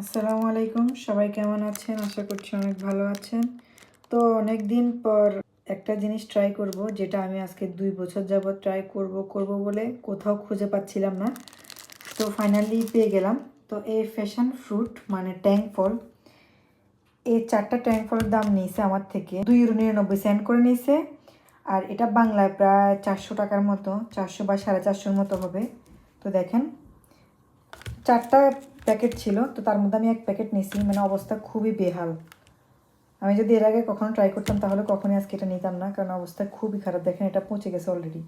আসসালামু আলাইকুম। সবাই কেমন আছেন? আশা করছি অনেক ভালো আছেন। তো অনেক দিন পর একটা জিনিস ট্রাই করব, যেটা আমি আজকে দুই বছর যাবত ট্রাই করব করব বলে কোথাও খুঁজে পাচ্ছিলাম না। তো ফাইনালি পেয়ে গেলাম। তো এই ফ্যাশন ফ্রুট মানে ট্যাং ফল, এই চারটা ট্যাং ফলের দাম নিয়েছে আমার থেকে। দুই ইউরো নিরানব্বই সেন্ট করে নিয়েছে। আর এটা বাংলায় প্রায় চারশো টাকার মতো, চারশো বা সাড়ে চারশোর মতো হবে। তো দেখেন, চারটা প্যাকেট ছিল, তো তার মধ্যে আমি এক প্যাকেট নিয়েছি। মানে অবস্থা খুবই বেহাল। আমি যদি এর আগে কখনো ট্রাই করতাম, তাহলে কখনই আজকে এটা নিতাম না, কারণ অবস্থা খুবই খারাপ। দেখেন, এটা পচে গেছে অলরেডি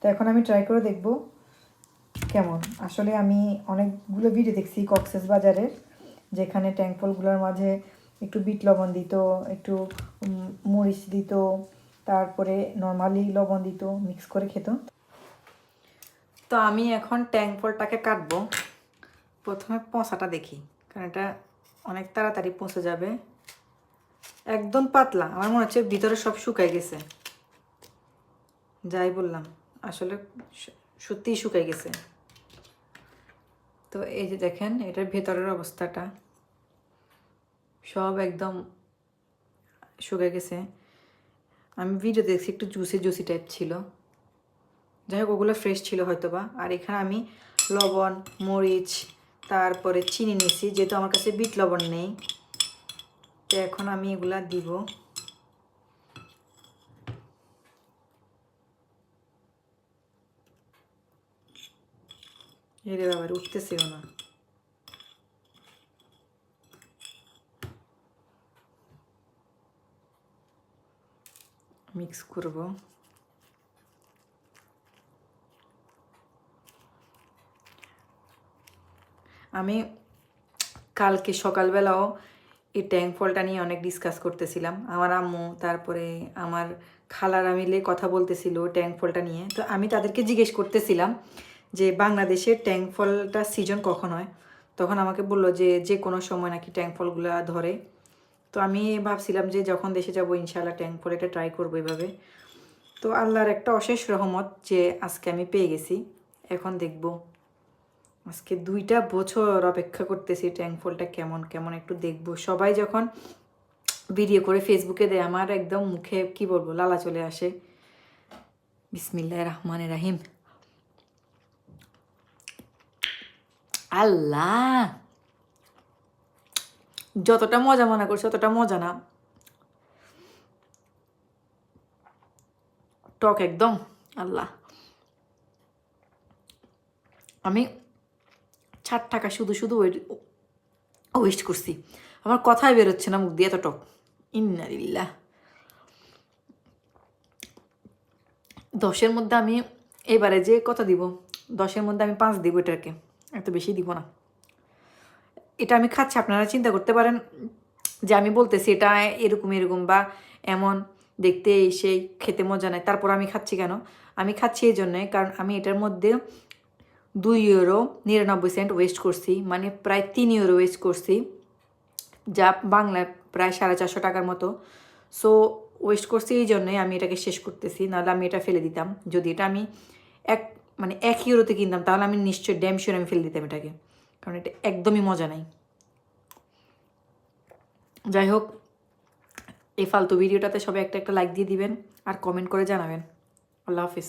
তো এখন আমি ট্রাই করে দেখব কেমন। আসলে আমি অনেকগুলো ভিডিও দেখছি কক্সেস বাজারের, যেখানে ট্যাঙ্কফলগুলোর মাঝে একটু বিট লবণ দিত, একটু মরিচ দিত, তারপরে নর্মালি লবণ দিত মিক্স করে খেত। তো আমি এখন ট্যাঙ্ক ফলটাকে কাটবো। প্রথমে পচাটা দেখি, কারণ এটা অনেক তাড়াতাড়ি পচে যাবে। একদম পাতলা, আমার মনে হচ্ছে ভিতরে সব শুকাই গেছে। যাই বললাম, আসলে সত্যিই শুকাই গেছে। তো এই যে দেখেন, এটার ভেতরের অবস্থাটা। সব একদম শুকাই গেছে। আমি ভিডিও দেখছি একটু জুসি জুসি টাইপ ছিল। যাই হোক, ওগুলো ফ্রেশ ছিল হয়তো বা আর এখানে আমি লবণ, মরিচ তারপরে চিনি নিয়েছি, যেহেতু আমার কাছে বিট লবণ নেই। তো এখন আমি এগুলা দিব। এরে বাবার উঠতেছেও না। মিক্স করব। আমি কালকে সকালবেলাও এই ট্যাঙ্ক ফলটা নিয়ে অনেক ডিসকাস করতেছিলাম। আমার আম্মু, তারপরে আমার খালারা মিলে কথা বলতেছিল ট্যাঙ্ক ফলটা নিয়ে। তো আমি তাদেরকে জিজ্ঞেস করতেছিলাম যে বাংলাদেশের ট্যাঙ্ক ফলটা সিজন কখন হয়? তখন আমাকে বলল যে যে কোনো সময় নাকি ট্যাঙ্ক ফলগুলো ধরে। তো আমি ভাবছিলাম যে, যখন দেশে যাব, ইনশাআল্লাহ ট্যাঙ্ক ফল এটা ট্রাই করব এভাবে। তো আল্লাহর একটা অশেষ রহমত যে, আজকে আমি পেয়ে গেছি। এখন দেখব। আজকে দুইটা বছর অপেক্ষা করতেছি ট্যাঙ্ক ফলটা কেমন কেমন একটু দেখব। সবাই যখন ভিডিও করে ফেসবুকে দেয়, আমার একদম মুখে কি বলব, লালা চলে আসে। বিসমিল্লাহ রহমান রাহিম। আল্লাহ! যতটা মজা মনে করছে, ততটা মজা না। টক একদম, আল্লাহ। আমি ষাট টাকা শুধু শুধু ওয়েস্ট করছি। আমার কথাই বেরোচ্ছে না, মুখ দিয়ে এত টক। ইন্নারিল্লা দশের মধ্যে আমি এবারে যে কথা দিব? দশের মধ্যে আমি পাঁচ দিব এটাকে। এত বেশি দিব না। এটা আমি খাচ্ছি, আপনারা চিন্তা করতে পারেন যে আমি বলতেছি, এটা এরকম এরকম বা এমন, দেখতে এই সেই, খেতে মজা নেয় তারপর আমি খাচ্ছি কেন? আমি খাচ্ছি এই জন্যে, কারণ আমি এটার মধ্যে দুই ইউরো নিরানব্বই সেন্ট ওয়েস্ট করছি মানে প্রায় তিন ইউরো ওয়েস্ট করছি, যা বাংলায় প্রায় সাড়ে চারশো টাকার মতো। সো ওয়েস্ট করছি এই জন্যই আমি এটাকে শেষ করতেছি, নাহলে আমি এটা ফেলে দিতাম। যদি এটা আমি এক মানে এক ইউরোতে কিনতাম, তাহলে আমি নিশ্চয়ই ড্যাম শিওর আমি ফেলে দিতাম এটাকে, কারণ এটা একদমই মজা নাই। যাই হোক, এই ফালতু ভিডিওটাতে সবাই একটা একটা লাইক দিয়ে দিবেন, আর কমেন্ট করে জানাবেন। আল্লাহ হাফিজ।